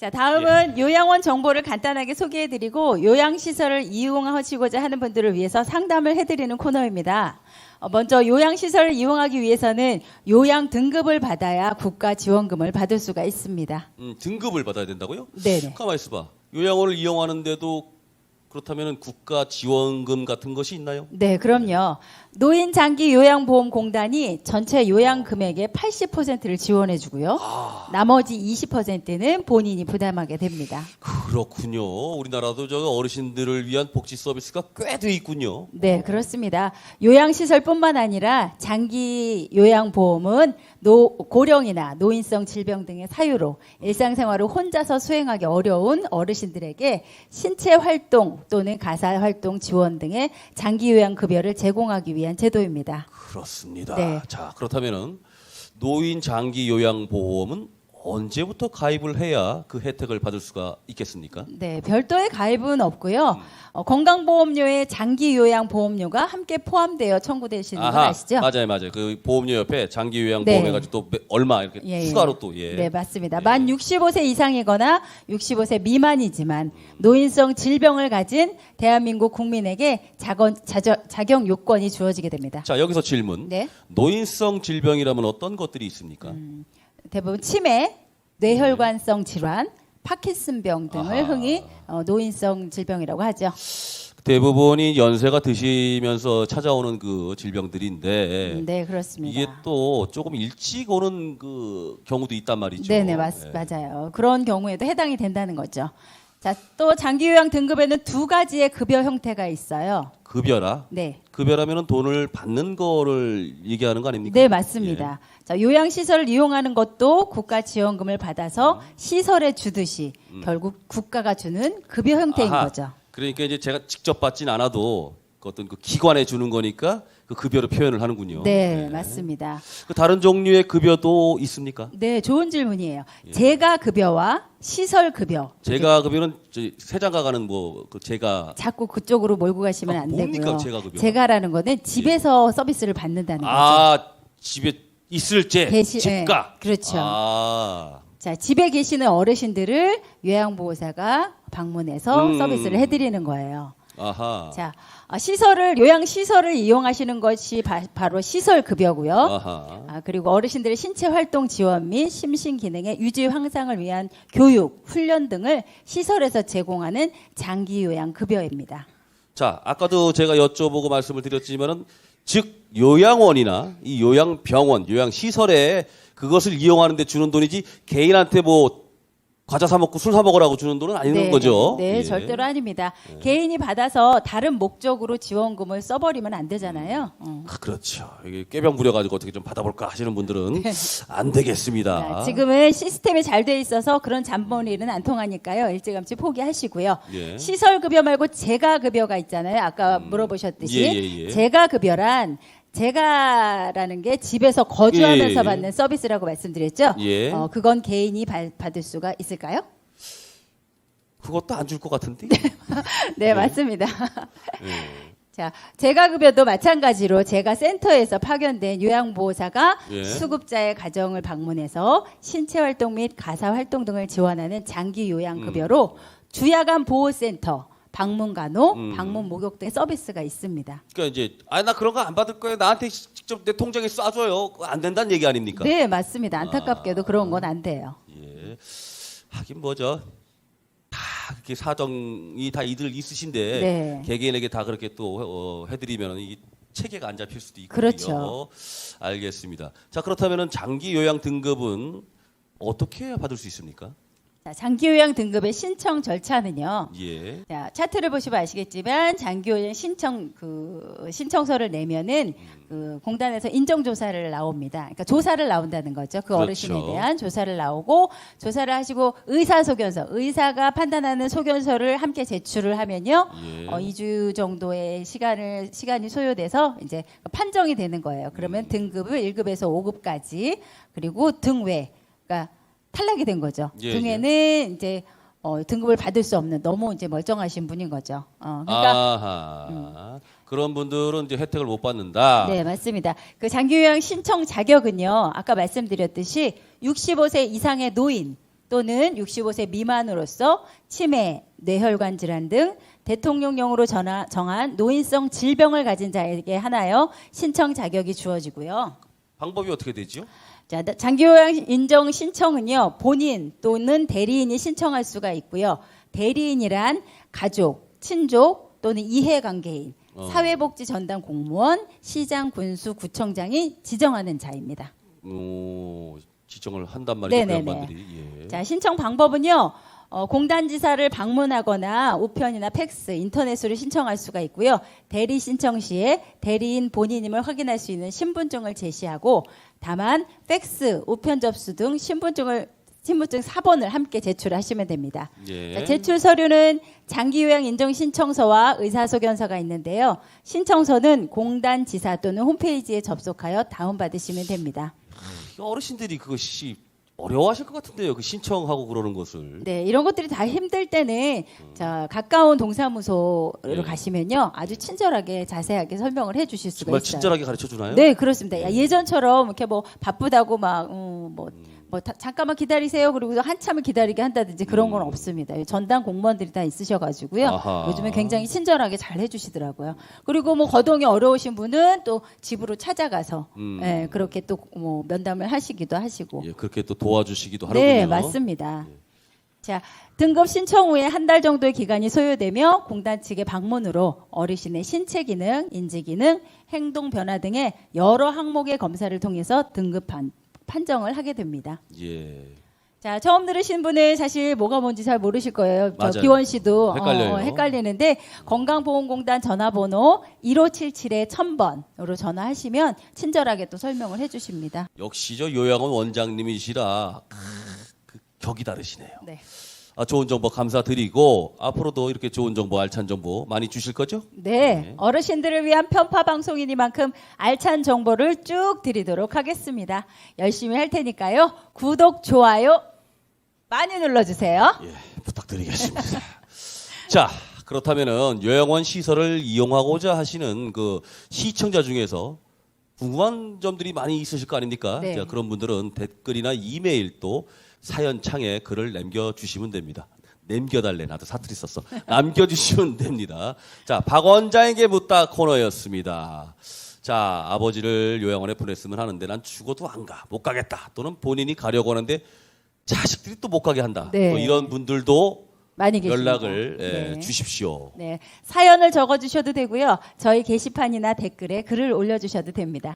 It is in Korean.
자, 다음은 요양원 정보를 간단하게 소개해 드리고 요양 시설을 이용하시고자 하는 분들을 위해서 상담을 해 드리는 코너입니다. 어, 먼저 요양 시설을 이용하기 위해서는 요양 등급을 받아야 국가 지원금을 받을 수가 있습니다. 음, 등급을 받아야 된다고요? 네네. 가만 있어 봐. 요양원을 이용하는데도 그렇다면 국가 지원금 같은 것이 있나요? 네, 그럼요. 노인 장기 요양보험공단이 전체 요양 금액의 80%를 지원해 주고요. 나머지 20%는 본인이 부담하게 됩니다. 그렇군요. 우리나라도 저 어르신들을 위한 복지 서비스가 꽤 돼 있군요. 네, 그렇습니다. 요양시설뿐만 아니라 장기 요양보험은 노, 고령이나 노인성 질병 등의 사유로 일상생활을 혼자서 수행하기 어려운 어르신들에게 신체 활동 또는 가사 활동 지원 등의 장기 요양 급여를 제공하기 위한 제도입니다. 그렇습니다. 네. 자, 그렇다면은 노인 장기 요양 보험은 언제부터 가입을 해야 그 혜택을 받을 수가 있겠습니까? 네, 별도의 가입은 없고요. 어, 건강보험료에 장기 요양 보험료가 함께 포함되어 청구되시는 건 아시죠? 맞아요, 맞아요. 그 보험료 옆에 장기 요양 네. 보험 해가지고 또 매- 얼마 이렇게 예, 예. 추가로 또 예. 네, 맞습니다. 만 65세 이상이거나 65세 미만이지만 노인성 질병을 가진 대한민국 국민에게 자건, 자저, 자격 요건이 주어지게 됩니다. 자, 여기서 질문. 네. 노인성 질병이라면 어떤 것들이 있습니까? 음. 대부분 치매, 뇌혈관성 질환, 파킨슨병 등을 아하. 흔히 어, 노인성 질병이라고 하죠. 대부분이 연세가 드시면서 찾아오는 그 질병들인데 음, 네, 그렇습니다. 이게 또 조금 일찍 오는 그 경우도 있단 말이죠. 네네 맞, 예. 맞아요. 그런 경우에도 해당이 된다는 거죠. 자, 또 장기요양 등급에는 두 가지의 급여 형태가 있어요. 급여라. 네. 급여라면은 돈을 받는 거를 얘기하는 거 아닙니까? 네, 맞습니다. 자, 요양시설을 이용하는 것도 국가 지원금을 받아서 시설에 주듯이 결국 국가가 주는 급여 형태인 음. 아하. 거죠. 그러니까 이제 제가 직접 받진 않아도 그 어떤 그 기관에 주는 거니까 그 급여로 표현을 하는군요. 네, 맞습니다. 그 다른 종류의 급여도 있습니까? 네, 좋은 질문이에요. 예. 재가 급여와 시설 급여. 제가 급여는 저희 세장가 가는 뭐그 제가 자꾸 그쪽으로 몰고 가시면 아, 안 뭡니까, 되고요. 재가 급여? 재가라는 거는 집에서 서비스를 받는다는 거죠. 아 집에 있을 때 계시- 집가. 예, 그렇죠. 아 자, 집에 계시는 어르신들을 요양보호사가 방문해서 음. 서비스를 해드리는 거예요. 아하. 자, 아, 시설을 요양 시설을 이용하시는 것이 바, 로 시설 급여고요. 아하. 아, 그리고 어르신들의 신체 활동 지원 및 심신 기능의 유지 향상을 위한 교육, 훈련 등을 시설에서 제공하는 장기 요양 급여입니다. 자, 아까도 제가 여쭤보고 말씀을 드렸지만은 즉 요양원이나 이 요양병원, 요양시설에 그것을 이용하는데 주는 돈이지 개인한테 뭐 과자 사 먹고 술 사 먹으라고 주는 돈은 아니는 거죠. 네, 예. 절대로 아닙니다. 개인이 받아서 다른 목적으로 지원금을 써버리면 안 되잖아요. 어. 아, 그렇죠. 이게 꾀병 부려가지고 어떻게 좀 받아볼까 하시는 분들은 안 되겠습니다. 자, 지금은 시스템이 잘 돼 있어서 그런 잔머리는 안 통하니까요. 일찌감치 포기하시고요. 예. 시설 급여 말고 재가 급여가 있잖아요. 아까 물어보셨듯이 예, 예, 예. 재가 급여란 재가라는 게 집에서 거주하면서 예, 예. 받는 서비스라고 말씀드렸죠. 예. 어, 그건 개인이 바- 받을 수가 있을까요? 그것도 안 줄 것 같은데. 네, 맞습니다. 예. 자, 재가급여도 마찬가지로 제가 센터에서 파견된 요양보호사가 예. 수급자의 가정을 방문해서 신체 활동 및 가사 활동 등을 지원하는 장기 요양급여로 주야간 보호센터, 방문 간호, 음. 방문 목욕 등 서비스가 있습니다. 그러니까 이제 아 나 그런 거 안 받을 거예요. 나한테 직접 내 통장에 쏴줘요. 안 된다는 얘기 아닙니까? 네, 맞습니다. 안타깝게도 그런 건 안 돼요. 예. 하긴 뭐죠. 다 그렇게 사정이 다 이들 있으신데 네. 개개인에게 다 그렇게 또 어, 해드리면 이 체계가 안 잡힐 수도 있거든요. 그렇죠. 알겠습니다. 자 그렇다면은 장기 요양 등급은 어떻게 받을 수 있습니까? 자, 장기 요양 등급의 신청 절차는요. 예. 자, 차트를 보시면 아시겠지만 장기요양 신청 그 신청서를 내면은 그 공단에서 인정 조사를 나옵니다. 그러니까 조사를 나온다는 거죠. 그 그렇죠. 어르신에 대한 조사를 나오고 조사를 하시고 의사 소견서, 의사가 판단하는 소견서를 함께 제출을 하면요. 예. 어, 2주 정도의 시간을 시간이 소요돼서 이제 판정이 되는 거예요. 그러면 음. 등급을 1급에서 5급까지 그리고 등외 그러니까 탈락이 된 거죠. 예, 등에는 이제 어, 등급을 받을 수 없는 너무 이제 멀쩡하신 분인 거죠. 어, 그러니까 아하. 그런 분들은 이제 혜택을 못 받는다. 네 맞습니다. 그 장기요양 신청 자격은요 아까 말씀드렸듯이 65세 이상의 노인 또는 65세 미만으로서 치매, 뇌혈관 질환 등 대통령령으로 전하, 정한 노인성 질병을 가진 자에게 하나요 신청 자격이 주어지고요. 방법이 어떻게 되죠? 자, 장기요양 인정 신청은요, 본인 또는 대리인이 신청할 수가 있고요. 대리인이란 가족, 친족 또는 이해관계인, 어. 사회복지 전담 공무원, 시장, 군수, 구청장이 지정하는 자입니다. 어, 지정을 한단 말이죠. 그 네네네. 양반들이. 예. 자, 신청 방법은요. 어, 공단지사를 방문하거나 우편이나 팩스, 인터넷으로 신청할 수가 있고요. 대리 신청 시에 대리인 본인임을 확인할 수 있는 신분증을 제시하고 다만 팩스, 우편 접수 등 신분증을 신분증 사본을 함께 제출하시면 됩니다. 예. 자, 제출 서류는 장기요양 인정 신청서와 의사소견서가 있는데요. 신청서는 공단 지사 또는 홈페이지에 접속하여 다운받으시면 됩니다. 어르신들이 그것이 어려워하실 것 같은데요. 그 신청하고 그러는 것을. 네, 이런 것들이 다 힘들 때는 자 가까운 동사무소로 네. 가시면요 아주 친절하게 자세하게 설명을 해주실 수가 정말 있어요. 친절하게 가르쳐 주나요? 네, 그렇습니다. 야, 예전처럼 이렇게 뭐 바쁘다고 막뭐 뭐 다- 잠깐만 기다리세요. 그리고 한참을 기다리게 한다든지 그런 건 없습니다. 전담 공무원들이 다 있으셔가지고요. 음. 아하. 요즘에 굉장히 친절하게 잘 해주시더라고요. 그리고 뭐 거동이 어려우신 분은 또 집으로 찾아가서 음. 예, 그렇게 또 뭐 면담을 하시기도 하시고. 예, 그렇게 또 도와주시기도 하는군요. 네, 맞습니다. 자, 등급 신청 후에 한 달 정도의 기간이 소요되며 공단 측의 방문으로 어르신의 신체 기능, 인지 기능, 행동 변화 등의 여러 항목의 검사를 통해서 등급 판, 판정을 하게 됩니다. 예. 자, 처음 들으신 분은 사실 뭐가 뭔지 잘 모르실 거예요. 저 맞아요. 기원 씨도 헷갈려요. 어, 헷갈리는데 건강보험공단 전화번호 1577에 1000번으로 전화하시면 친절하게 또 설명을 해주십니다. 역시 저 요양원 원장님이시라 그 격이 다르시네요. 네. 아, 좋은 정보 감사드리고 앞으로도 이렇게 좋은 정보 알찬 정보 많이 주실 거죠? 네, 어르신들을 위한 편파 방송이니만큼 알찬 정보를 쭉 드리도록 하겠습니다. 열심히 할 테니까요. 구독, 좋아요 많이 눌러주세요. 예, 부탁드리겠습니다. 자, 그렇다면은 요양원 시설을 이용하고자 하시는 그 시청자 중에서 궁금한 점들이 많이 있으실 거 아닙니까? 네. 자, 그런 분들은 댓글이나 이메일 또 사연 창에 글을 남겨주시면 됩니다. 남겨달래 나도 사투리 썼어. 남겨주시면 됩니다. 자, 박 원장에게 묻다 코너였습니다. 자, 아버지를 요양원에 보냈으면 하는데 난 죽어도 안 가, 못 가겠다. 또는 본인이 가려고 하는데 자식들이 또 못 가게 한다. 네. 또 이런 분들도 많이 계십니다. 연락을 예, 네. 주십시오. 네, 사연을 적어주셔도 되고요. 저희 게시판이나 댓글에 글을 올려주셔도 됩니다.